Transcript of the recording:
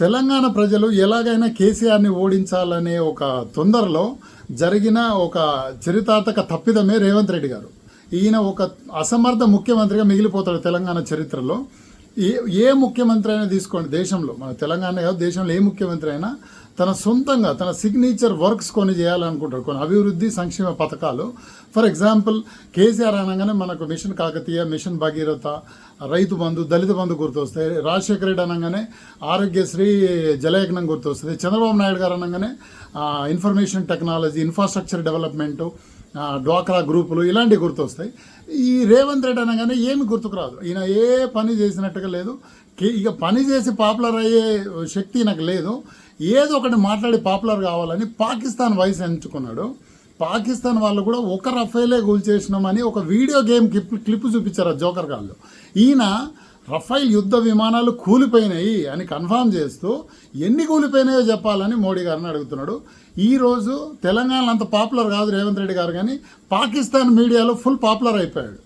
తెలంగాణ ప్రజలు ఎలాగైనా కేసీఆర్ని ఓడించాలనే ఒక తొందరలో జరిగిన ఒక చరితార్థక తప్పిదమే రేవంత్ రెడ్డి గారు. ఈయన ఒక అసమర్థ ముఖ్యమంత్రిగా మిగిలిపోతాడు తెలంగాణ చరిత్రలో. ఏ ఏ ముఖ్యమంత్రి అయినా తీసుకోండి దేశంలో. మన తెలంగాణ కాదు దేశంలో ఏ ముఖ్యమంత్రి అయినా తన సొంతంగా తన సిగ్నేచర్ వర్క్స్ కొన్ని చేయాలనుకుంటారు. కొన్ని అభివృద్ధి సంక్షేమ పథకాలు. ఫర్ ఎగ్జాంపుల్ కేసీఆర్ అనగానే మనకు మిషన్ కాకతీయ మిషన్ భగీరథ రైతు బంధు దళిత బంధు గుర్తొస్తాయి. రాజశేఖర రెడ్డి అనగానే ఆరోగ్యశ్రీ జలయజ్ఞం గుర్తొస్తుంది చంద్రబాబు నాయుడు గారు అనగానే ఇన్ఫర్మేషన్ టెక్నాలజీ ఇన్ఫ్రాస్ట్రక్చర్ డెవలప్మెంటు డ్వాక్రా గ్రూపులు ఇలాంటివి గుర్తొస్తాయి. ఈ రేవంత్ రెడ్డి అనగానే ఏమి గుర్తుకు రాదు. ఈయన ఏ పని చేసినట్టుగా లేదు. ఇక పని చేసి పాపులర్ అయ్యే శక్తి నాకు లేదు. ఏదో ఒకటి మాట్లాడి పాపులర్ కావాలని పాకిస్తాన్ వయసు ఎంచుకున్నాడు. పాకిస్తాన్ వాళ్ళు కూడా ఒక రఫేలే కూల్చేసినామని ఒక వీడియో గేమ్ క్లిప్ క్లిప్ చూపించారు ఆ జోకర్ గాళ్ళు. ఈయన రఫైల్ యుద్ధ విమానాలు కూలిపోయినాయి అని కన్ఫర్మ్ చేస్తూ ఎన్ని కూలిపోయినాయో చెప్పాలని మోడీ గారిని అడుగుతున్నాడు. ఈరోజు తెలంగాణలో తెలంగాణ అంత పాపులర్ కాదు రేవంత్ రెడ్డి గారు కానీ పాకిస్తాన్ మీడియాలో ఫుల్ పాపులర్ అయిపోయాడు.